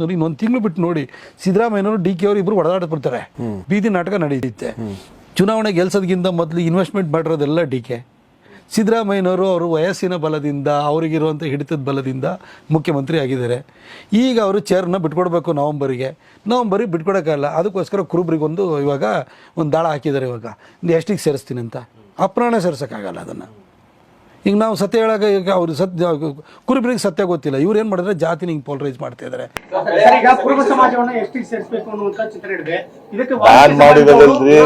ನೋಡಿ ಇನ್ನೊಂದು ತಿಂಗಳು ಬಿಟ್ಟು ನೋಡಿ ಸಿದ್ದರಾಮಯ್ಯನವರು ಡಿ ಕೆ ಅವರು ಇಬ್ಬರು ಹೊಡೆದಾಡ ಬರ್ತಾರೆ ಬೀದಿ ನಾಟಕ ನಡೆಯುತ್ತೆ. ಚುನಾವಣೆ ಗೆಲ್ಸೋದಕ್ಕಿಂತ ಮೊದಲು ಇನ್ವೆಸ್ಟ್ಮೆಂಟ್ ಮಾಡಿರೋದೆಲ್ಲ ಡಿ ಕೆ. ಸಿದ್ದರಾಮಯ್ಯನವರು ಅವರು ವಯಸ್ಸಿನ ಬಲದಿಂದ ಅವರಿಗಿರುವಂಥ ಹಿಡಿತದ ಬಲದಿಂದ ಮುಖ್ಯಮಂತ್ರಿ ಆಗಿದ್ದಾರೆ. ಈಗ ಅವರು ಚೇರ್ನ ಬಿಟ್ಕೊಡ್ಬೇಕು ನವಂಬರಿಗೆ. ನವಂಬರಿಗೆ ಬಿಟ್ಕೊಡೋಕ್ಕಲ್ಲ ಅದಕ್ಕೋಸ್ಕರ ಕುರುಬ್ರಿಗೊಂದು ಇವಾಗ ಒಂದು ದಾಳ ಹಾಕಿದ್ದಾರೆ ಇವಾಗ. ಎಷ್ಟಿಗೆ ಸೇರಿಸ್ತೀನಿ ಅಂತ? ಅಪ್ರಾಣ ಸೇರ್ಸೋಕ್ಕಾಗಲ್ಲ ಅದನ್ನು. ಈಗ ನಾವು ಸತ್ಯ ಹೇಳಾಗ ಈಗ ಅವ್ರು ಸತ್ಯ ಕುರುಬರಿಗೆ ಸತ್ಯ ಗೊತ್ತಿಲ್ಲ. ಇವ್ರು ಏನು ಮಾಡಿದ್ರೆ ಜಾತಿ ಹಿಂಗೆ ಪೋಲರೈಸ್ ಮಾಡ್ತಾ ಇದ್ದಾರೆ ಸರ್, ಈಗ ಕುರುಬ ಸಮಾಜವನ್ನ ಎಷ್ಟಿಗೆ ಸೇರಿಸಬೇಕು ಅನ್ನುವಂತ ಚಿತ್ರ ಹಿಡಿದೆ ಇದಕ್ಕೆ ನಾನ್ ಮಾಡಿರೋದಲ್ರಿ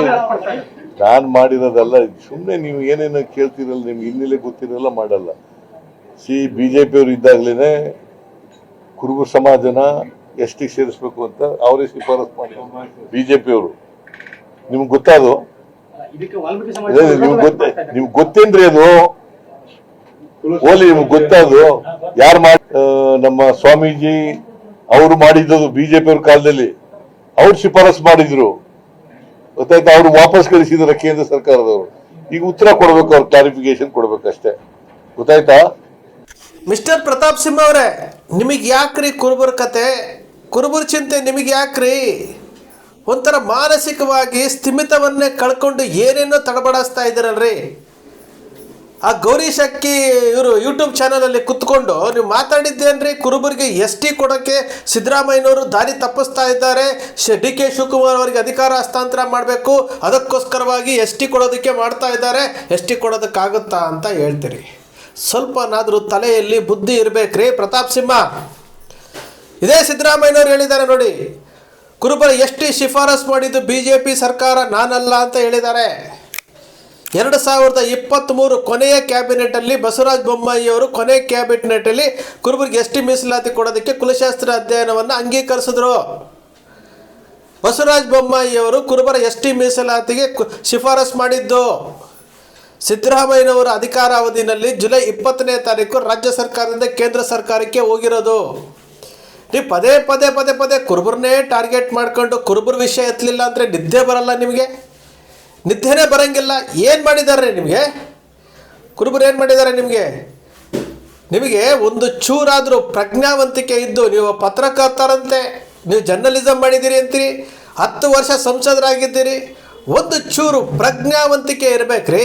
ನಾನು ಮಾಡಿರೋದಲ್ಲ ಸುಮ್ಮನೆ ನೀವು ಏನೇನೋ ಕೇಳ್ತಿರಲ್ಲ ನಿಮ್ಗೆ ಇನ್ನಿಲ್ಲೇ ಗೊತ್ತಿರಲ್ಲ ಮಾಡಲ್ಲ. ಸಿ ಬಿಜೆಪಿ ಅವರು ಇದ್ದಾಗ್ಲೇನೆ ಕುರುಬ ಸಮಾಜನ ಎಷ್ಟಿಗೆ ಸೇರಿಸ್ಬೇಕು ಅಂತ ಅವರೇ ಶಿಫಾರಸ್ ಮಾಡಿ ಬಿಜೆಪಿ ಅವರು ನಿಮ್ಗೆ ಗೊತ್ತಾದು ಇದಕ್ಕೆ ವಾಲ್ಮೀಕಿ ಸಮಾಜ ಅದೇ ನಿಮ್ಗೆ ಗೊತ್ತ ನಿಮ್ಗೆ ಗೊತ್ತೇನ್ರಿ ಅದು? ಓಲಿ ನಿಮ್ಗೆ ಗೊತ್ತಾದ್ರು ಯಾರು ಮಾಡಿ ನಮ್ಮ ಸ್ವಾಮೀಜಿ ಅವರು ಮಾಡಿದ್ದು ಬಿಜೆಪಿ ಅವ್ರ ಕಾಲದಲ್ಲಿ. ಅವ್ರು ಶಿಫಾರಸ್ ಮಾಡಿದ್ರು. ಗೊತ್ತಾಯ್ತಾ? ಅವ್ರು ವಾಪಸ್ ಕಳಿಸಿದಾರೆ ಕೇಂದ್ರ ಸರ್ಕಾರದವರು. ಈಗ ಉತ್ತರ ಕೊಡ್ಬೇಕು ಅವ್ರು ಕ್ಲಾರಿಫಿಕೇಶನ್ ಕೊಡ್ಬೇಕಷ್ಟೇ. ಗೊತ್ತಾಯ್ತಾ? ಮಿಸ್ಟರ್ ಪ್ರತಾಪ್ ಸಿಂಹ ಅವರೇ ನಿಮಗೆ ಯಾಕ್ರಿ ಕುರುಬರ ಕತೆ? ಕುರುಬರ ಚಿಂತೆ ನಿಮಗೆ ಯಾಕ್ರಿ? ಒಂಥರ ಮಾನಸಿಕವಾಗಿ ಸ್ಥಿಮಿತವನ್ನೇ ಕಳ್ಕೊಂಡು ಏನೇನೋ ತಡಬಡಿಸ್ತಾ ಇದ್ದೀರಲ್ರಿ? ಆ ಗೌರಿ ಶಕ್ಕಿ ಇವರು ಯೂಟ್ಯೂಬ್ ಚಾನಲಲ್ಲಿ ಕುತ್ಕೊಂಡು ನೀವು ಮಾತಾಡಿದ್ದೇನ್ರಿ? ಕುರುಬರಿಗೆ ಎಸ್ ಟಿ ಕೊಡೋಕ್ಕೆ ಸಿದ್ದರಾಮಯ್ಯನವರು ದಾರಿ ತಪ್ಪಿಸ್ತಾ ಇದ್ದಾರೆ. ಡಿ ಕೆ ಶಿವಕುಮಾರ್ ಅವರಿಗೆ ಅಧಿಕಾರ ಹಸ್ತಾಂತರ ಮಾಡಬೇಕು. ಅದಕ್ಕೋಸ್ಕರವಾಗಿ ಎಸ್ ಟಿ ಕೊಡೋದಕ್ಕೆ ಮಾಡ್ತಾ ಇದ್ದಾರೆ. ಎಸ್ ಟಿ ಕೊಡೋದಕ್ಕಾಗುತ್ತಾ ಅಂತ ಹೇಳ್ತೀರಿ. ಸ್ವಲ್ಪನಾದರೂ ತಲೆಯಲ್ಲಿ ಬುದ್ಧಿ ಇರಬೇಕ್ರಿ. ಪ್ರತಾಪ್ ಸಿಂಹ. ಇದೇ ಸಿದ್ದರಾಮಯ್ಯನವರು ಹೇಳಿದ್ದಾರೆ ನೋಡಿ. ಕುರುಬರ ಎಷ್ಟಿ ಶಿಫಾರಸ್ ಮಾಡಿದ್ದು ಬಿ ಜೆ ಪಿ ಸರ್ಕಾರ ನಾನಲ್ಲ ಅಂತ ಹೇಳಿದ್ದಾರೆ. ಎರಡು ಸಾವಿರದ ಇಪ್ಪತ್ತ್ಮೂರು ಕೊನೆಯ ಕ್ಯಾಬಿನೆಟಲ್ಲಿ ಬಸವರಾಜ ಬೊಮ್ಮಾಯಿಯವರು ಕೊನೆ ಕ್ಯಾಬಿನೆಟಲ್ಲಿ ಕುರುಬರಿಗೆ ಎಸ್ಟಿ ಮೀಸಲಾತಿ ಕೊಡೋದಕ್ಕೆ ಕುಲಶಾಸ್ತ್ರ ಅಧ್ಯಯನವನ್ನು ಅಂಗೀಕರಿಸಿದ್ರು. ಬಸವರಾಜ ಬೊಮ್ಮಾಯಿಯವರು ಕುರುಬರ ಎಷ್ಟಿ ಮೀಸಲಾತಿಗೆ ಶಿಫಾರಸ್ ಮಾಡಿದ್ದು. ಸಿದ್ದರಾಮಯ್ಯನವರ ಅಧಿಕಾರಾವಧಿನಲ್ಲಿ ಜುಲೈ ಇಪ್ಪತ್ತನೇ ತಾರೀಕು ರಾಜ್ಯ ಸರ್ಕಾರದಿಂದ ಕೇಂದ್ರ ಸರ್ಕಾರಕ್ಕೆ ಹೋಗಿರೋದು. ನೀವು ಪದೇ ಪದೇ ಪದೇ ಪದೇ ಕುರುಬರನ್ನೇ ಟಾರ್ಗೆಟ್ ಮಾಡ್ಕೊಂಡು ಕುರುಬರ ವಿಷಯ ಎತ್ತಲಿಲ್ಲ ಅಂದರೆ ನಿದ್ದೆ ಬರಲ್ಲ ನಿಮಗೆ? ನಿದ್ದೆನೇ ಬರಂಗಿಲ್ಲ. ಏನು ಮಾಡಿದ್ದಾರೆ ನಿಮಗೆ? ಕುರುಬರು ಏನು ಮಾಡಿದ್ದಾರೆ ನಿಮಗೆ? ನಿಮಗೆ ಒಂದು ಚೂರಾದರೂ ಪ್ರಜ್ಞಾವಂತಿಕೆ ಇದ್ದು ನೀವು ಪತ್ರಕರ್ತರಂತೆ, ನೀವು ಜರ್ನಲಿಸಮ್ ಮಾಡಿದ್ದೀರಿ ಅಂತೀರಿ, ಹತ್ತು ವರ್ಷ ಸಂಸದರಾಗಿದ್ದೀರಿ, ಒಂದು ಚೂರು ಪ್ರಜ್ಞಾವಂತಿಕೆ ಇರಬೇಕ್ರಿ.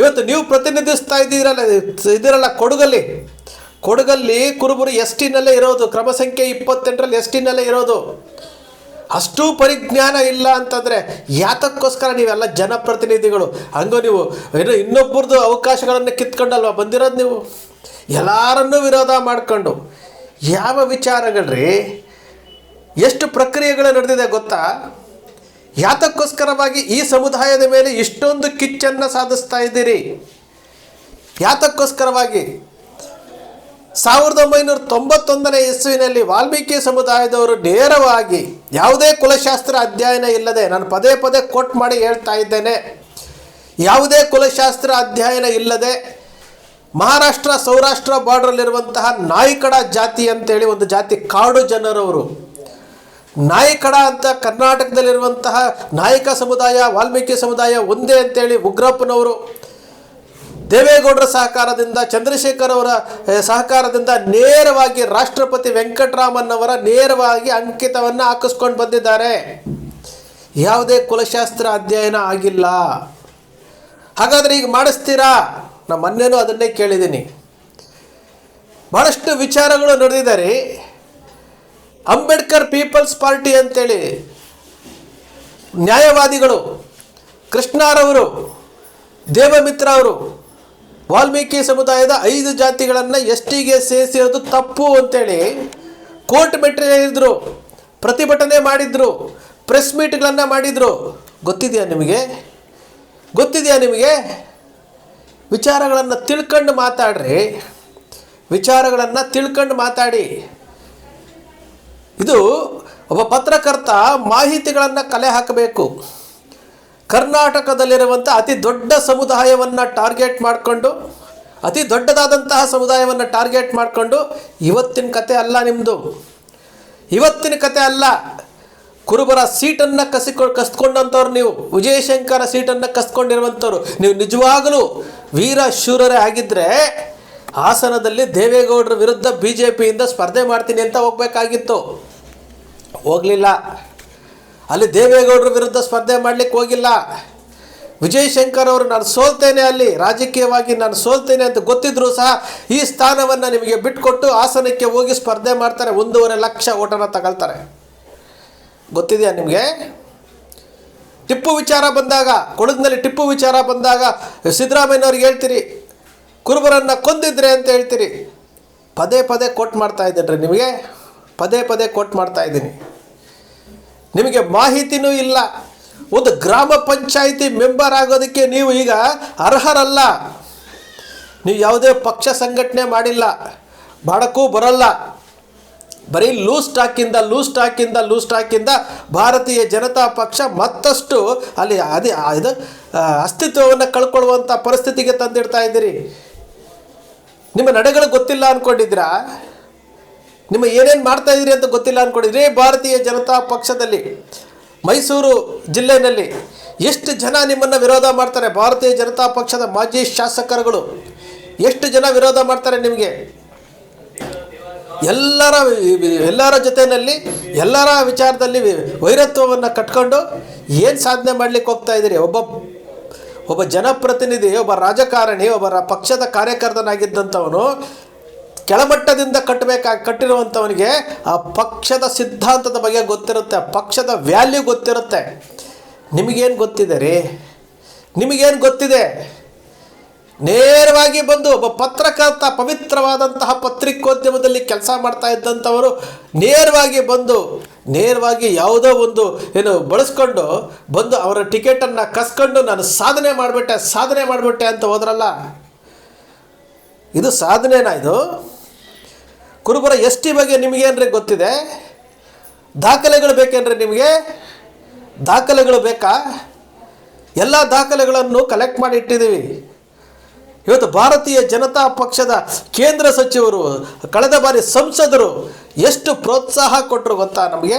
ಇವತ್ತು ನೀವು ಪ್ರತಿನಿಧಿಸ್ತಾ ಇದ್ದೀರಲ್ಲ ಇದ್ದೀರಲ್ಲ ಕೊಡಗಲ್ಲಿ. ಕೊಡಗಲ್ಲಿ ಕುರುಬರು ಎಸ್ ಟಿನಲ್ಲೇ ಇರೋದು ಕ್ರಮ ಸಂಖ್ಯೆ ಇಪ್ಪತ್ತೆಂಟರಲ್ಲಿ ಎಸ್ ಟಿನಲ್ಲೇ ಇರೋದು. ಅಷ್ಟು ಪರಿಜ್ಞಾನ ಇಲ್ಲ ಅಂತಂದರೆ ಯಾತಕ್ಕೋಸ್ಕರ ನೀವೆಲ್ಲ ಜನಪ್ರತಿನಿಧಿಗಳು? ಹಂಗೋ ನೀವು ಏನು ಇನ್ನೊಬ್ಬರದ್ದು ಅವಕಾಶಗಳನ್ನು ಕಿತ್ಕೊಂಡಲ್ವ? ಬಂದಿರೋದು ನೀವು? ಎಲ್ಲರನ್ನೂ ವಿರೋಧ ಮಾಡಿಕೊಂಡು. ಯಾವ ವಿಚಾರಗಳ್ರಿ? ಎಷ್ಟು ಪ್ರಕ್ರಿಯೆಗಳು ನಡೆದಿದೆ ಗೊತ್ತಾ? ಯಾತಕ್ಕೋಸ್ಕರವಾಗಿ ಈ ಸಮುದಾಯದ ಮೇಲೆ ಇಷ್ಟೊಂದು ಕಿಚ್ಚನ್ನು ಸಾಧಿಸ್ತಾ ಇದ್ದೀರಿ? ಯಾತಕ್ಕೋಸ್ಕರವಾಗಿ? ಸಾವಿರದ ಒಂಬೈನೂರ ತೊಂಬತ್ತೊಂದನೇ ಇಸುವಿನಲ್ಲಿ ವಾಲ್ಮೀಕಿ ಸಮುದಾಯದವರು ನೇರವಾಗಿ ಯಾವುದೇ ಕುಲಶಾಸ್ತ್ರ ಅಧ್ಯಯನ ಇಲ್ಲದೆ ನಾನು ಪದೇ ಪದೇ ಕೋಟ್ ಮಾಡಿ ಹೇಳ್ತಾ ಇದ್ದೇನೆ. ಯಾವುದೇ ಕುಲಶಾಸ್ತ್ರ ಅಧ್ಯಯನ ಇಲ್ಲದೆ ಮಹಾರಾಷ್ಟ್ರ, ಸೌರಾಷ್ಟ್ರ ಬಾರ್ಡ್ರಲ್ಲಿರುವಂತಹ ನಾಯಿಕಡ ಜಾತಿ ಅಂತೇಳಿ ಒಂದು ಜಾತಿ ಕಾಡು ಜನರವರು. ನಾಯಿಕಡ ಅಂತ ಕರ್ನಾಟಕದಲ್ಲಿರುವಂತಹ ನಾಯಕ ಸಮುದಾಯ, ವಾಲ್ಮೀಕಿ ಸಮುದಾಯ ಒಂದೇ ಅಂತೇಳಿ ಉಗ್ರಪ್ಪನವರು. ದೇವೇಗೌಡರ ಸಹಕಾರದಿಂದ ಚಂದ್ರಶೇಖರ್ ಅವರ ಸಹಕಾರದಿಂದ ನೇರವಾಗಿ ರಾಷ್ಟ್ರಪತಿ ವೆಂಕಟರಾಮನ್ ಅವರ ನೇರವಾಗಿ ಅಂಕಿತವನ್ನು ಹಾಕಿಸ್ಕೊಂಡು ಬಂದಿದ್ದಾರೆ. ಯಾವುದೇ ಕುಲಶಾಸ್ತ್ರ ಅಧ್ಯಯನ ಆಗಿಲ್ಲ. ಹಾಗಾದರೆ ಈಗ ಮಾಡಿಸ್ತೀರಾ? ನಾನು ಮೊನ್ನೆನೂ ಅದನ್ನೇ ಕೇಳಿದ್ದೀನಿ. ಭಾಳಷ್ಟು ವಿಚಾರಗಳು ನಡೆದಿದ್ದಾರೆ. ಅಂಬೇಡ್ಕರ್ ಪೀಪಲ್ಸ್ ಪಾರ್ಟಿ ಅಂತೇಳಿ ನ್ಯಾಯವಾದಿಗಳು ಕೃಷ್ಣಾರವರು, ದೇವಮಿತ್ರ ಅವರು ವಾಲ್ಮೀಕಿ ಸಮುದಾಯದ ಐದು ಜಾತಿಗಳನ್ನು ಎಸ್ ಟಿಗೆ ಸೇರಿಸಿರೋದು ತಪ್ಪು ಅಂತೇಳಿ ಕೋರ್ಟ್ ಮೆಟ್ಟಿಲಿದ್ರು ಪ್ರತಿಭಟನೆ ಮಾಡಿದ್ರು, ಪ್ರೆಸ್ ಮೀಟ್ಗಳನ್ನು ಮಾಡಿದ್ರು. ಗೊತ್ತಿದೆಯಾ ನಿಮಗೆ? ಗೊತ್ತಿದೆಯಾ ನಿಮಗೆ? ವಿಚಾರಗಳನ್ನು ತಿಳ್ಕೊಂಡು ಮಾತಾಡ್ರಿ. ವಿಚಾರಗಳನ್ನು ತಿಳ್ಕೊಂಡು ಮಾತಾಡಿ. ಇದು ಒಬ್ಬ ಪತ್ರಕರ್ತ ಮಾಹಿತಿಗಳನ್ನು ಕಲೆ ಹಾಕಬೇಕು. ಕರ್ನಾಟಕದಲ್ಲಿರುವಂಥ ಅತಿ ದೊಡ್ಡ ಸಮುದಾಯವನ್ನು ಟಾರ್ಗೆಟ್ ಮಾಡಿಕೊಂಡು, ಅತಿ ದೊಡ್ಡದಾದಂತಹ ಸಮುದಾಯವನ್ನು ಟಾರ್ಗೆಟ್ ಮಾಡಿಕೊಂಡು ಇವತ್ತಿನ ಕತೆ ಅಲ್ಲ ನಿಮ್ಮದು ಇವತ್ತಿನ ಕತೆ ಅಲ್ಲ. ಕುರುಬರ ಸೀಟನ್ನು ಕಸಿಕೊ, ಕಸ್ಕೊಂಡಂಥವ್ರು ನೀವು. ವಿಜಯಶಂಕರ ಸೀಟನ್ನು ಕಸ್ಕೊಂಡಿರುವಂಥವ್ರು. ನೀವು ನಿಜವಾಗಲೂ ವೀರ ಶೂರರೇ ಆಗಿದ್ದರೆ ಹಾಸನದಲ್ಲಿ ದೇವೇಗೌಡರ ವಿರುದ್ಧ ಬಿ ಜೆ ಪಿಯಿಂದ ಸ್ಪರ್ಧೆ ಮಾಡ್ತೀನಿ ಅಂತ ಹೋಗಬೇಕಾಗಿತ್ತು. ಹೋಗಲಿಲ್ಲ. ಅಲ್ಲಿ ದೇವೇಗೌಡರ ವಿರುದ್ಧ ಸ್ಪರ್ಧೆ ಮಾಡಲಿಕ್ಕೆ ಹೋಗಿಲ್ಲ. ವಿಜಯ್ ಶಂಕರ್ ಅವರು, ನಾನು ಸೋಲ್ತೇನೆ ಅಲ್ಲಿ, ರಾಜಕೀಯವಾಗಿ ನಾನು ಸೋಲ್ತೇನೆ ಅಂತ ಗೊತ್ತಿದ್ರೂ ಸಹ ಈ ಸ್ಥಾನವನ್ನು ನಿಮಗೆ ಬಿಟ್ಕೊಟ್ಟು ಹಾಸನಕ್ಕೆ ಹೋಗಿ ಸ್ಪರ್ಧೆ ಮಾಡ್ತಾರೆ. ಒಂದೂವರೆ ಲಕ್ಷ ಓಟನ ತಗೊಳ್ತಾರೆ. ಗೊತ್ತಿದೆಯಾ ನಿಮಗೆ? ಟಿಪ್ಪು ವಿಚಾರ ಬಂದಾಗ, ಕೊಡಗಿನಲ್ಲಿ ಟಿಪ್ಪು ವಿಚಾರ ಬಂದಾಗ ಸಿದ್ದರಾಮಯ್ಯನವ್ರಿಗೆ ಹೇಳ್ತೀರಿ, ಕುರುಬರನ್ನು ಕೊಂದಿದ್ರೆ ಅಂತ ಹೇಳ್ತೀರಿ. ಪದೇ ಪದೇ ಕೋಟ್ ಮಾಡ್ತಾ ಇದ್ದೀನಿ ನಿಮಗೆ? ಪದೇ ಪದೇ ಕೋಟ್ ಮಾಡ್ತಾ ಇದ್ದೀನಿ. ನಿಮಗೆ ಮಾಹಿತಿನೂ ಇಲ್ಲ. ಒಂದು ಗ್ರಾಮ ಪಂಚಾಯಿತಿ ಮೆಂಬರ್ ಆಗೋದಕ್ಕೆ ನೀವು ಈಗ ಅರ್ಹರಲ್ಲ. ನೀವು ಯಾವುದೇ ಪಕ್ಷ ಸಂಘಟನೆ ಮಾಡಿಲ್ಲ. ಬಾಡಕ್ಕೂ ಬರಲ್ಲ. ಬರೀ ಲೂಸ್ ಸ್ಟಾಕಿಂದ ಲೂಸ್ ಸ್ಟಾಕಿಂದ ಲೂಸ್ ಸ್ಟಾಕಿಂದ ಭಾರತೀಯ ಜನತಾ ಪಕ್ಷ ಮತ್ತಷ್ಟು ಅಲ್ಲಿ ಅದೇ ಇದು ಅಸ್ತಿತ್ವವನ್ನು ಕಳ್ಕೊಳ್ಳುವಂಥ ಪರಿಸ್ಥಿತಿಗೆ ತಂದಿಡ್ತಾ ಇದ್ದೀರಿ. ನಿಮ್ಮ ನಡೆಗಳು ಗೊತ್ತಿಲ್ಲ ಅಂದ್ಕೊಂಡಿದ್ರಾ ನಿಮ್ಮ ಏನೇನು ಮಾಡ್ತಾ ಇದ್ದೀರಿ ಅಂತ ಗೊತ್ತಿಲ್ಲ ಅಂದ್ಕೊಂಡಿದ್ರಿ ಭಾರತೀಯ ಜನತಾ ಪಕ್ಷದಲ್ಲಿ, ಮೈಸೂರು ಜಿಲ್ಲೆಯಲ್ಲಿ ಎಷ್ಟು ಜನ ನಿಮ್ಮನ್ನು ವಿರೋಧ ಮಾಡ್ತಾರೆ? ಭಾರತೀಯ ಜನತಾ ಪಕ್ಷದ ಮಾಜಿ ಶಾಸಕರುಗಳು ಎಷ್ಟು ಜನ ವಿರೋಧ ಮಾಡ್ತಾರೆ ನಿಮಗೆ? ಎಲ್ಲರ ಎಲ್ಲರ ಜೊತೆಯಲ್ಲಿ, ಎಲ್ಲರ ವಿಚಾರದಲ್ಲಿ ವೈರತ್ವವನ್ನು ಕಟ್ಕೊಂಡು ಏನು ಸಾಧನೆ ಮಾಡಲಿಕ್ಕೆ ಹೋಗ್ತಾ ಇದ್ದೀರಿ ಒಬ್ಬ ಒಬ್ಬ ಜನಪ್ರತಿನಿಧಿ, ಒಬ್ಬ ರಾಜಕಾರಣಿ, ಒಬ್ಬ ರ- ಪಕ್ಷದ ಕಾರ್ಯಕರ್ತನಾಗಿದ್ದಂಥವನು ಕೆಳಮಟ್ಟದಿಂದ ಕಟ್ಟಬೇಕಾಗಿ ಕಟ್ಟಿರುವಂಥವನಿಗೆ, ಆ ಪಕ್ಷದ ಸಿದ್ಧಾಂತದ ಬಗ್ಗೆ ಗೊತ್ತಿರುತ್ತೆ, ಪಕ್ಷದ ವ್ಯಾಲ್ಯೂ ಗೊತ್ತಿರುತ್ತೆ. ನಿಮಗೇನು ಗೊತ್ತಿದೆ ರೀ? ನಿಮಗೇನು ಗೊತ್ತಿದೆ? ನೇರವಾಗಿ ಬಂದು ಒಬ್ಬ ಪತ್ರಕರ್ತ ಪವಿತ್ರವಾದಂತಹ ಪತ್ರಿಕೋದ್ಯಮದಲ್ಲಿ ಕೆಲಸ ಮಾಡ್ತಾ ಇದ್ದಂಥವರು ನೇರವಾಗಿ ಬಂದು, ನೇರವಾಗಿ ಯಾವುದೋ ಒಂದು ಏನು ಬಳಸ್ಕೊಂಡು ಬಂದು ಅವರ ಟಿಕೆಟನ್ನು ಕಸ್ಕೊಂಡು ನಾನು ಸಾಧನೆ ಮಾಡಿಬಿಟ್ಟೆ ಸಾಧನೆ ಮಾಡಿಬಿಟ್ಟೆ ಅಂತ ಹೋದ್ರಲ್ಲ? ಇದು ಸಾಧನೆನಾ ಇದು? ಕುರುಬರ ಎಸ್ ಟಿ ಬಗ್ಗೆ ನಿಮಗೇನ್ರಿ ಗೊತ್ತಿದೆ? ದಾಖಲೆಗಳು ಬೇಕೇನ್ರಿ ನಿಮಗೆ ದಾಖಲೆಗಳು ಬೇಕಾ? ಎಲ್ಲ ದಾಖಲೆಗಳನ್ನು ಕಲೆಕ್ಟ್ ಮಾಡಿ ಇಟ್ಟಿದ್ದೀವಿ. ಇವತ್ತು ಭಾರತೀಯ ಜನತಾ ಪಕ್ಷದ ಕೇಂದ್ರ ಸಚಿವರು, ಕಳೆದ ಬಾರಿ ಸಂಸದರು ಎಷ್ಟು ಪ್ರೋತ್ಸಾಹ ಕೊಟ್ಟರು ಗೊತ್ತಾ ನಮಗೆ?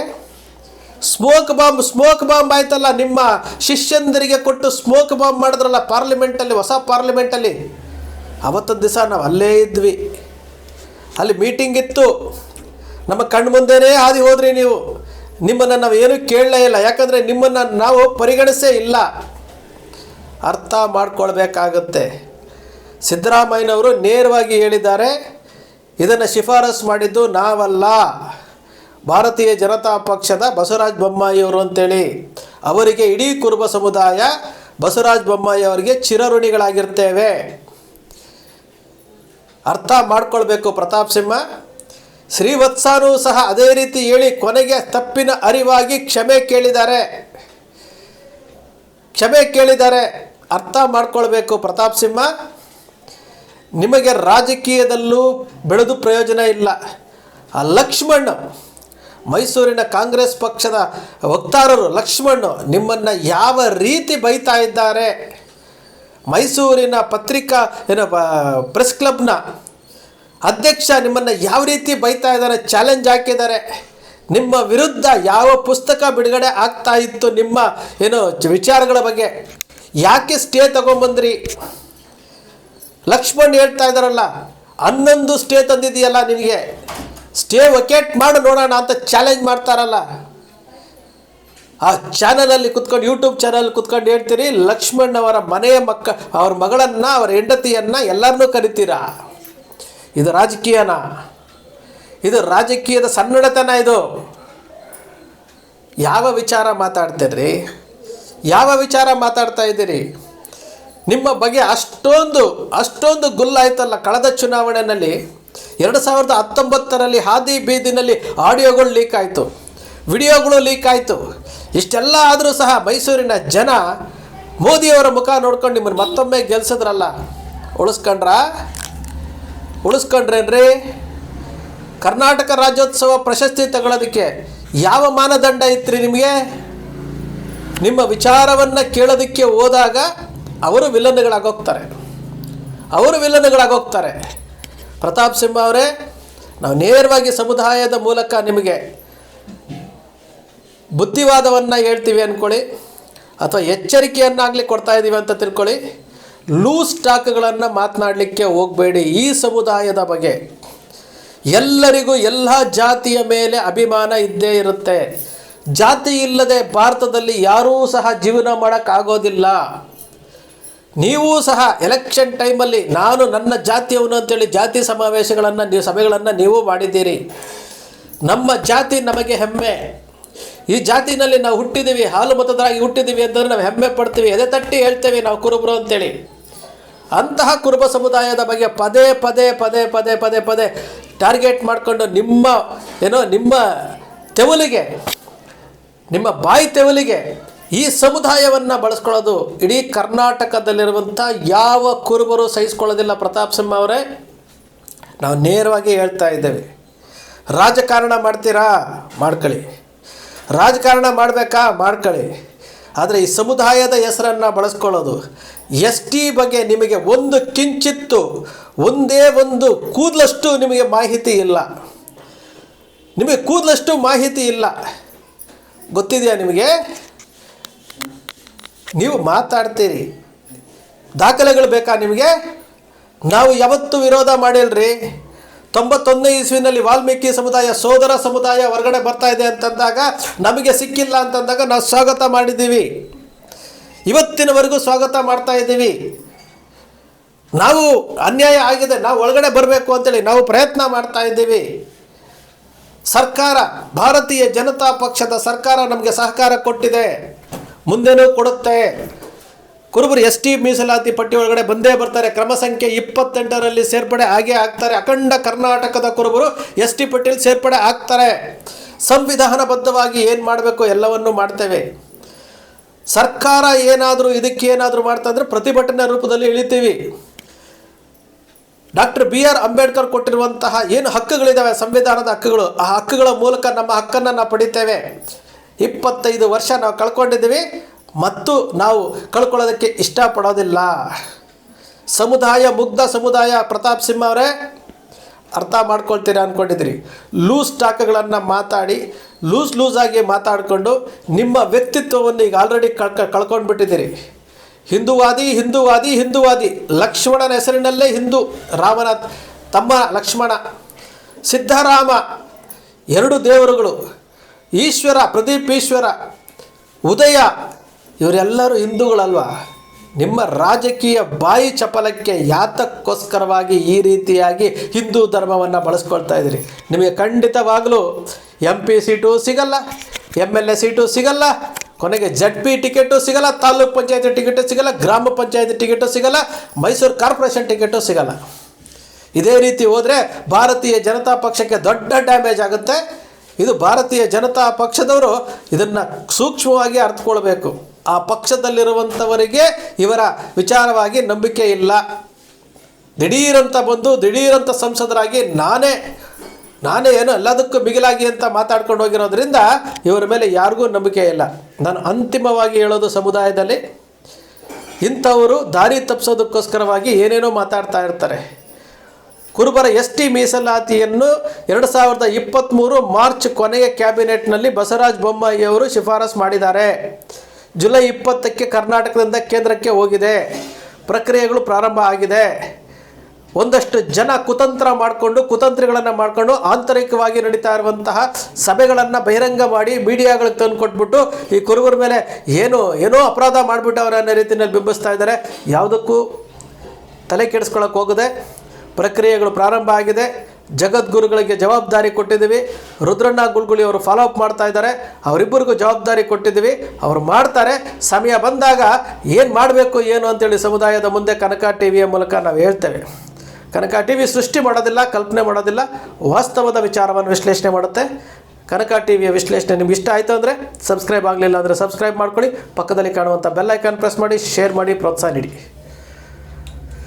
ಸ್ಮೋಕ್ ಬಾಂಬ್ ಸ್ಮೋಕ್ ಬಾಂಬ್ ಆಯ್ತಲ್ಲ ನಿಮ್ಮ ಶಿಷ್ಯಂದರಿಗೆ ಕೊಟ್ಟು ಸ್ಮೋಕ್ ಬಾಂಬ್ ಮಾಡಿದ್ರಲ್ಲ ಪಾರ್ಲಿಮೆಂಟಲ್ಲಿ ಹೊಸ ಪಾರ್ಲಿಮೆಂಟಲ್ಲಿ ಅವತ್ತೊಂದು ದಿವಸ ನಾವು ಅಲ್ಲೇ ಇದ್ವಿ. ಅಲ್ಲಿ ಮೀಟಿಂಗ್ ಇತ್ತು. ನಮ್ಮ ಕಣ್ಣು ಮುಂದೆನೇ ಹಾದಿ ಹೋದ್ರಿ ನೀವು. ನಿಮ್ಮನ್ನು ನಾವು ಏನೂ ಕೇಳಲೇ ಇಲ್ಲ. ಯಾಕಂದರೆ ನಿಮ್ಮನ್ನು ನಾವು ಪರಿಗಣಿಸೇ ಇಲ್ಲ. ಅರ್ಥ ಮಾಡ್ಕೊಳ್ಬೇಕಾಗತ್ತೆ. ಸಿದ್ದರಾಮಯ್ಯನವರು ನೇರವಾಗಿ ಹೇಳಿದ್ದಾರೆ, ಇದನ್ನು ಶಿಫಾರಸು ಮಾಡಿದ್ದು ನಾವಲ್ಲ. ಭಾರತೀಯ ಜನತಾ ಪಕ್ಷದ ಬಸವರಾಜ ಬೊಮ್ಮಾಯಿಯವರು ಅಂತೇಳಿ. ಅವರಿಗೆ ಇಡೀ ಕುರುಬ ಸಮುದಾಯ ಬಸವರಾಜ ಬೊಮ್ಮಾಯಿ ಅವರಿಗೆ ಚಿರಋಣಿಗಳಾಗಿರ್ತೇವೆ. ಅರ್ಥ ಮಾಡ್ಕೊಳ್ಬೇಕು ಪ್ರತಾಪ್ ಸಿಂಹ. ಶ್ರೀವತ್ಸನೂ ಸಹ ಅದೇ ರೀತಿ ಹೇಳಿ ಕೊನೆಗೆ ತಪ್ಪಿನ ಅರಿವಾಗಿ ಕ್ಷಮೆ ಕೇಳಿದ್ದಾರೆ. ಕ್ಷಮೆ ಕೇಳಿದ್ದಾರೆ. ಅರ್ಥ ಮಾಡ್ಕೊಳ್ಬೇಕು ಪ್ರತಾಪ್ ಸಿಂಹ. ನಿಮಗೆ ರಾಜಕೀಯದಲ್ಲೂ ಬೆಳೆದು ಪ್ರಯೋಜನ ಇಲ್ಲ. ಆ ಲಕ್ಷ್ಮಣ್, ಮೈಸೂರಿನ ಕಾಂಗ್ರೆಸ್ ಪಕ್ಷದ ವಕ್ತಾರರು ಲಕ್ಷ್ಮಣ್ ನಿಮ್ಮನ್ನು ಯಾವ ರೀತಿ ಬೈತಾ ಇದ್ದಾರೆ? ಮೈಸೂರಿನ ಪತ್ರಿಕಾ ಏನು ಪ್ರೆಸ್ ಕ್ಲಬ್ನ ಅಧ್ಯಕ್ಷ ನಿಮ್ಮನ್ನು ಯಾವ ರೀತಿ ಬೈತಾ ಇದ್ದಾರೆ ಚಾಲೆಂಜ್ ಹಾಕಿದ್ದಾರೆ, ನಿಮ್ಮ ವಿರುದ್ಧ ಯಾವ ಪುಸ್ತಕ ಬಿಡುಗಡೆ ಆಗ್ತಾ ಇತ್ತು, ನಿಮ್ಮ ಏನು ವಿಚಾರಗಳ ಬಗ್ಗೆ ಯಾಕೆ ಸ್ಟೇ ತಗೊಂಬಂದ್ರಿ? ಲಕ್ಷ್ಮಣ್ ಹೇಳ್ತಾ ಇದ್ದಾರಲ್ಲ ಹನ್ನೊಂದು ಸ್ಟೇ ತಂದಿದೆಯಲ್ಲ ನಿಮಗೆ ಸ್ಟೇ ವಕೇಟ್ ಮಾಡಿ ನೋಡೋಣ ಅಂತ ಚಾಲೆಂಜ್ ಮಾಡ್ತಾರಲ್ಲ. ಆ ಚಾನಲಲ್ಲಿ ಕುತ್ಕೊಂಡು ಯೂಟ್ಯೂಬ್ ಚಾನಲ್ ಕುತ್ಕೊಂಡು ಹೇಳ್ತೀರಿ, ಲಕ್ಷ್ಮಣ್ ಅವರ ಮನೆಯ ಮಕ್ಕ, ಅವ್ರ ಮಗಳನ್ನು, ಅವರ ಹೆಂಡತಿಯನ್ನು ಎಲ್ಲರನ್ನೂ ಕರಿತೀರಾ? ಇದು ರಾಜಕೀಯನ. ಇದು ರಾಜಕೀಯದ ಸನ್ನಡತನ ಇದು. ಯಾವ ವಿಚಾರ ಮಾತಾಡ್ತೀರಿ ಯಾವ ವಿಚಾರ ಮಾತಾಡ್ತಾ ಇದ್ದೀರಿ? ನಿಮ್ಮ ಬಗ್ಗೆ ಅಷ್ಟೊಂದು ಅಷ್ಟೊಂದು ಗುಲ್ಲಾಯ್ತಲ್ಲ ಕಳೆದ ಚುನಾವಣೆಯಲ್ಲಿ ಎರಡು ಸಾವಿರದ ಹತ್ತೊಂಬತ್ತರಲ್ಲಿ ಹಾದಿ ಬೀದಿನಲ್ಲಿ ಆಡಿಯೋಗಳು ಲೀಕ್ ಆಯಿತು. ವಿಡಿಯೋಗಳು ಲೀಕ್ ಆಯಿತು. ಇಷ್ಟೆಲ್ಲ ಆದರೂ ಸಹ ಮೈಸೂರಿನ ಜನ ಮೋದಿಯವರ ಮುಖ ನೋಡ್ಕೊಂಡು ನಿಮ್ಮನ್ನು ಮತ್ತೊಮ್ಮೆ ಗೆಲ್ಸಿದ್ರಲ್ಲ. ಉಳಿಸ್ಕೊಂಡ್ರಾ? ಉಳಿಸ್ಕೊಂಡ್ರೇನ್ರಿ? ಕರ್ನಾಟಕ ರಾಜ್ಯೋತ್ಸವ ಪ್ರಶಸ್ತಿ ತಗೊಳ್ಳೋದಕ್ಕೆ ಯಾವ ಮಾನದಂಡ ಇತ್ತು ನಿಮಗೆ? ನಿಮ್ಮ ವಿಚಾರವನ್ನು ಕೇಳೋದಕ್ಕೆ ಹೋದಾಗ ಅವರು ವಿಲನ್ಗಳಾಗೋಗ್ತಾರೆ ಅವರು ವಿಲನ್ಗಳಾಗೋಗ್ತಾರೆ ಪ್ರತಾಪ್ ಸಿಂಹ ಅವರೇ, ನಾವು ನೇರವಾಗಿ ಸಮುದಾಯದ ಮೂಲಕ ನಿಮಗೆ ಬುದ್ಧಿವಾದವನ್ನು ಹೇಳ್ತೀವಿ ಅಂದ್ಕೊಳ್ಳಿ ಅಥವಾ ಎಚ್ಚರಿಕೆಯನ್ನಾಗಲಿ ಕೊಡ್ತಾ ಇದ್ದೀವಿ ಅಂತ ತಿಳ್ಕೊಳ್ಳಿ. ಲೂಸ್ ಟಾಕ್ಗಳನ್ನು ಮಾತನಾಡಲಿಕ್ಕೆ ಹೋಗಬೇಡಿ. ಈ ಸಮುದಾಯದ ಬಗ್ಗೆ ಎಲ್ಲರಿಗೂ ಎಲ್ಲ ಜಾತಿಯ ಮೇಲೆ ಅಭಿಮಾನ ಇದ್ದೇ ಇರುತ್ತೆ. ಜಾತಿ ಇಲ್ಲದೆ ಭಾರತದಲ್ಲಿ ಯಾರೂ ಸಹ ಜೀವನ ಮಾಡೋಕ್ಕಾಗೋದಿಲ್ಲ. ನೀವು ಸಹ ಎಲೆಕ್ಷನ್ ಟೈಮಲ್ಲಿ ನಾನು ನನ್ನ ಜಾತಿಯವನು ಅಂತೇಳಿ ಜಾತಿ ಸಮಾವೇಶಗಳನ್ನು ನೀವು ಸಭೆಗಳನ್ನು ನೀವು ಮಾಡಿದ್ದೀರಿ. ನಮ್ಮ ಜಾತಿ ನಮಗೆ ಹೆಮ್ಮೆ. ಈ ಜಾತಿನಲ್ಲಿ ನಾವು ಹುಟ್ಟಿದ್ದೀವಿ ಹಾಲು ಮತದಾಗಿ ಹುಟ್ಟಿದ್ದೀವಿ ಅಂತಂದ್ರೆ ನಾವು ಹೆಮ್ಮೆ ಪಡ್ತೀವಿ, ಎದೆ ತಟ್ಟಿ ಹೇಳ್ತೇವೆ ನಾವು ಕುರುಬರು ಅಂತೇಳಿ. ಅಂತಹ ಕುರುಬ ಸಮುದಾಯದ ಬಗ್ಗೆ ಪದೇ ಪದೇ ಪದೇ ಪದೇ ಪದೇ ಪದೇ ಟಾರ್ಗೆಟ್ ಮಾಡಿಕೊಂಡು ನಿಮ್ಮ, ಏನೋ ನಿಮ್ಮ ತೆವಲಿಗೆ, ನಿಮ್ಮ ಬಾಯಿ ತೆವಲಿಗೆ ಈ ಸಮುದಾಯವನ್ನು ಬಳಸ್ಕೊಳ್ಳೋದು ಇಡೀ ಕರ್ನಾಟಕದಲ್ಲಿರುವಂಥ ಯಾವ ಕುರುಬರು ಸಹಿಸ್ಕೊಳ್ಳೋದಿಲ್ಲ ಪ್ರತಾಪ್ ಸಿಂಹ ಅವರೇ. ನಾವು ನೇರವಾಗಿ ಹೇಳ್ತಾ ಇದ್ದೇವೆ. ರಾಜಕಾರಣ ಮಾಡ್ತೀರಾ? ಮಾಡ್ಕೊಳ್ಳಿ. ರಾಜಕಾರಣ ಮಾಡಬೇಕಾ? ಮಾಡ್ಕೊಳ್ಳಿ ಆದರೆ ಈ ಸಮುದಾಯದ ಹೆಸರನ್ನು ಬಳಸ್ಕೊಳ್ಳೋದು. ಎಸ್ ಟಿ ಬಗ್ಗೆ ನಿಮಗೆ ಒಂದು ಕಿಂಚಿತ್ತು, ಒಂದೇ ಒಂದು ಕೂದಲಷ್ಟು ನಿಮಗೆ ಮಾಹಿತಿ ಇಲ್ಲ. ನಿಮಗೆ ಕೂದಲಷ್ಟು ಮಾಹಿತಿ ಇಲ್ಲ. ಗೊತ್ತಿದೆಯಾ ನಿಮಗೆ? ನೀವು ಮಾತಾಡ್ತೀರಿ. ದಾಖಲೆಗಳು ಬೇಕಾ ನಿಮಗೆ? ನಾವು ಯಾವತ್ತೂ ವಿರೋಧ ಮಾಡಿಲ್ರಿ. ತೊಂಬತ್ತೊಂದನೇ ಇಸ್ವಿನಲ್ಲಿ ವಾಲ್ಮೀಕಿ ಸಮುದಾಯ, ಸೋದರ ಸಮುದಾಯ ಹೊರಗಡೆ ಬರ್ತಾ ಇದೆ ಅಂತಂದಾಗ, ನಮಗೆ ಸಿಕ್ಕಿಲ್ಲ ಅಂತಂದಾಗ ನಾವು ಸ್ವಾಗತ ಮಾಡಿದ್ದೀವಿ. ಇವತ್ತಿನವರೆಗೂ ಸ್ವಾಗತ ಮಾಡ್ತಾ ಇದ್ದೀವಿ. ನಾವು ಅನ್ಯಾಯ ಆಗಿದೆ, ನಾವು ಒಳಗಡೆ ಬರಬೇಕು ಅಂತೇಳಿ ನಾವು ಪ್ರಯತ್ನ ಮಾಡ್ತಾ ಇದ್ದೀವಿ. ಸರ್ಕಾರ, ಭಾರತೀಯ ಜನತಾ ಪಕ್ಷದ ಸರ್ಕಾರ ನಮಗೆ ಸಹಕಾರ ಕೊಟ್ಟಿದೆ. ಮುಂದೆನೂ ಕೊಡುತ್ತೆ. ಕುರುಬರು ಎಸ್ ಟಿ ಮೀಸಲಾತಿ ಪಟ್ಟಿ ಒಳಗಡೆ ಬಂದೇ ಬರ್ತಾರೆ. ಕ್ರಮ ಸಂಖ್ಯೆ ಇಪ್ಪತ್ತೆಂಟರಲ್ಲಿ ಸೇರ್ಪಡೆ ಆಗೇ ಆಗ್ತಾರೆ. ಅಖಂಡ ಕರ್ನಾಟಕದ ಕುರುಬರು ಎಸ್ ಟಿ ಪಟ್ಟಿಯಲ್ಲಿ ಸೇರ್ಪಡೆ ಆಗ್ತಾರೆ. ಸಂವಿಧಾನಬದ್ಧವಾಗಿ ಏನು ಮಾಡಬೇಕು ಎಲ್ಲವನ್ನೂ ಮಾಡ್ತೇವೆ. ಸರ್ಕಾರ ಏನಾದರೂ ಇದಕ್ಕೆ ಏನಾದರೂ ಮಾಡ್ತಂದ್ರೆ ಪ್ರತಿಭಟನೆ ರೂಪದಲ್ಲಿ ಇಳಿತೀವಿ. ಡಾಕ್ಟರ್ ಬಿ ಆರ್ ಅಂಬೇಡ್ಕರ್ ಕೊಟ್ಟಿರುವಂತಹ ಏನು ಹಕ್ಕುಗಳಿದ್ದಾವೆ ಸಂವಿಧಾನದ ಹಕ್ಕುಗಳು, ಆ ಹಕ್ಕುಗಳ ಮೂಲಕ ನಮ್ಮ ಹಕ್ಕನ್ನು ನಾವು ಪಡಿತೇವೆ. ಇಪ್ಪತ್ತೈದು ವರ್ಷ ನಾವು ಕಳ್ಕೊಂಡಿದ್ದೀವಿ. ಮತ್ತು ನಾವು ಕಳ್ಕೊಳ್ಳೋದಕ್ಕೆ ಇಷ್ಟಪಡೋದಿಲ್ಲ. ಸಮುದಾಯ, ಮುಗ್ಧ ಸಮುದಾಯ, ಪ್ರತಾಪ್ ಸಿಂಹ ಅವರೇ, ಅರ್ಥ ಮಾಡ್ಕೊಳ್ತೀರಾ ಅಂದ್ಕೊಂಡಿದ್ದೀರಿ ಲೂಸ್ ಟಾಕ್ಗಳನ್ನು ಮಾತಾಡಿ, ಲೂಸ್ ಲೂಸಾಗಿ ಮಾತಾಡಿಕೊಂಡು ನಿಮ್ಮ ವ್ಯಕ್ತಿತ್ವವನ್ನು ಈಗ ಆಲ್ರೆಡಿ ಕಳ್ಕ, ಕಳ್ಕೊಂಡ್ಬಿಟ್ಟಿದ್ದೀರಿ. ಹಿಂದೂವಾದಿ ಹಿಂದೂವಾದಿ ಹಿಂದೂವಾದಿ, ಲಕ್ಷ್ಮಣನ ಹೆಸರಿನಲ್ಲೇ ಹಿಂದೂ ರಾಮನ ತಮ್ಮ ಲಕ್ಷ್ಮಣ, ಸಿದ್ಧರಾಮ, ಎರಡು ದೇವರುಗಳು, ಈಶ್ವರ, ಪ್ರದೀಪ್ ಈಶ್ವರ, ಉದಯ ಇವರೆಲ್ಲರೂ ಹಿಂದೂಗಳಲ್ವಾ? ನಿಮ್ಮ ರಾಜಕೀಯ ಬಾಯಿ ಚಪಲಕ್ಕೆ ಯಾತಕ್ಕೋಸ್ಕರವಾಗಿ ಈ ರೀತಿಯಾಗಿ ಹಿಂದೂ ಧರ್ಮವನ್ನು ಬಳಸ್ಕೊಳ್ತಾ ಇದ್ದೀರಿ? ನಿಮಗೆ ಖಂಡಿತವಾಗಲೂ ಎಂ ಪಿ ಸೀಟು ಸಿಗಲ್ಲ ಎಂ ಎಲ್ ಎ ಸೀಟು ಸಿಗಲ್ಲ, ಕೊನೆಗೆ ಜಡ್ ಪಿ ಟಿಕೆಟು ಸಿಗಲ್ಲ, ತಾಲೂಕು ಪಂಚಾಯತಿ ಟಿಕೆಟು ಸಿಗಲ್ಲ, ಗ್ರಾಮ ಪಂಚಾಯತಿ ಟಿಕೆಟು ಸಿಗಲ್ಲ, ಮೈಸೂರು ಕಾರ್ಪೊರೇಷನ್ ಟಿಕೆಟು ಸಿಗಲ್ಲ. ಇದೇ ರೀತಿ ಹೋದರೆ ಭಾರತೀಯ ಜನತಾ ಪಕ್ಷಕ್ಕೆ ದೊಡ್ಡ ಡ್ಯಾಮೇಜ್ ಆಗುತ್ತೆ. ಇದು ಭಾರತೀಯ ಜನತಾ ಪಕ್ಷದವರು ಇದನ್ನು ಸೂಕ್ಷ್ಮವಾಗಿ ಅರ್ಥಕೊಳ್ಬೇಕು ಆ ಪಕ್ಷದಲ್ಲಿರುವಂಥವರಿಗೆ ಇವರ ವಿಚಾರವಾಗಿ ನಂಬಿಕೆ ಇಲ್ಲ. ದಿಢೀರಂತ ಬಂದು ದಿಢೀರಂತ ಸಂಸದರಾಗಿ ನಾನೇ ನಾನೇ ಏನು ಎಲ್ಲದಕ್ಕೂ ಮಿಗಿಲಾಗಿ ಅಂತ ಮಾತಾಡ್ಕೊಂಡು ಹೋಗಿರೋದ್ರಿಂದ ಇವರ ಮೇಲೆ ಯಾರಿಗೂ ನಂಬಿಕೆ ಇಲ್ಲ. ನಾನು ಅಂತಿಮವಾಗಿ ಹೇಳೋದು ಸಮುದಾಯದಲ್ಲಿ, ಇಂಥವರು ದಾರಿ ತಪ್ಪಿಸೋದಕ್ಕೋಸ್ಕರವಾಗಿ ಏನೇನೋ ಮಾತಾಡ್ತಾ ಇರ್ತಾರೆ. ಕುರುಬರ ಎಸ್ ಟಿ ಮೀಸಲಾತಿಯನ್ನು ಎರಡು ಸಾವಿರದ ಇಪ್ಪತ್ತ್ಮೂರು ಮಾರ್ಚ್ ಕೊನೆಯ ಕ್ಯಾಬಿನೆಟ್ನಲ್ಲಿ ಬಸವರಾಜ ಬೊಮ್ಮಾಯಿಯವರು ಶಿಫಾರಸು ಮಾಡಿದ್ದಾರೆ. ಜುಲೈ ಇಪ್ಪತ್ತಕ್ಕೆ ಕರ್ನಾಟಕದಿಂದ ಕೇಂದ್ರಕ್ಕೆ ಹೋಗಿದೆ. ಪ್ರಕ್ರಿಯೆಗಳು ಪ್ರಾರಂಭ ಆಗಿದೆ. ಒಂದಷ್ಟು ಜನ ಕುತಂತ್ರ ಮಾಡಿಕೊಂಡು, ಕುತಂತ್ರಿಗಳನ್ನು ಮಾಡಿಕೊಂಡು ಆಂತರಿಕವಾಗಿ ನಡೀತಾ ಇರುವಂತಹ ಸಭೆಗಳನ್ನು ಬಹಿರಂಗ ಮಾಡಿ ಮೀಡಿಯಾಗಳಿಗೆ ತಂದು ಕೊಟ್ಬಿಟ್ಟು ಈ ಕುರುಬರ ಮೇಲೆ ಏನು, ಏನೋ ಅಪರಾಧ ಮಾಡಿಬಿಟ್ಟವ್ರ ಅನ್ನೋ ರೀತಿಯಲ್ಲಿ ಬಿಂಬಿಸ್ತಾ ಇದ್ದಾರೆ. ಯಾವುದಕ್ಕೂ ತಲೆ ಕೆಡಿಸ್ಕೊಳ್ಳೋಕೆ ಹೋಗದೆ ಪ್ರಕ್ರಿಯೆಗಳು ಪ್ರಾರಂಭ ಆಗಿದೆ. ಜಗದ್ಗುರುಗಳಿಗೆ ಜವಾಬ್ದಾರಿ ಕೊಟ್ಟಿದ್ದೀವಿ. ರುದ್ರಣ್ಣ ಗುಳ್ಗುಳಿ ಅವರು ಫಾಲೋ ಅಪ್ ಮಾಡ್ತಾ ಇದ್ದಾರೆ. ಅವರಿಬ್ಬರಿಗೂ ಜವಾಬ್ದಾರಿ ಕೊಟ್ಟಿದ್ದೀವಿ. ಅವರು ಮಾಡ್ತಾರೆ. ಸಮಯ ಬಂದಾಗ ಏನು ಮಾಡಬೇಕು, ಏನು ಅಂತೇಳಿ ಸಮುದಾಯದ ಮುಂದೆ ಕನಕ ಟಿ ವಿಯ ಮೂಲಕ ನಾವು ಹೇಳ್ತೇವೆ. ಕನಕ ಟಿ ವಿ ಸೃಷ್ಟಿ ಮಾಡೋದಿಲ್ಲ, ಕಲ್ಪನೆ ಮಾಡೋದಿಲ್ಲ. ವಾಸ್ತವದ ವಿಚಾರವನ್ನು ವಿಶ್ಲೇಷಣೆ ಮಾಡುತ್ತೆ. ಕನಕ ಟಿ ವಿಯ ವಿಶ್ಲೇಷಣೆ ನಿಮ್ಗೆ ಇಷ್ಟ ಆಯಿತು ಅಂದರೆ ಸಬ್ಸ್ಕ್ರೈಬ್ ಆಗಲಿಲ್ಲ ಅಂದರೆ ಸಬ್ಸ್ಕ್ರೈಬ್ ಮಾಡ್ಕೊಳ್ಳಿ. ಪಕ್ಕದಲ್ಲಿ ಕಾಣುವಂಥ ಐಕಾನ್ ಪ್ರೆಸ್ ಮಾಡಿ ಶೇರ್ ಮಾಡಿ, ಪ್ರೋತ್ಸಾಹ ನೀಡಿ.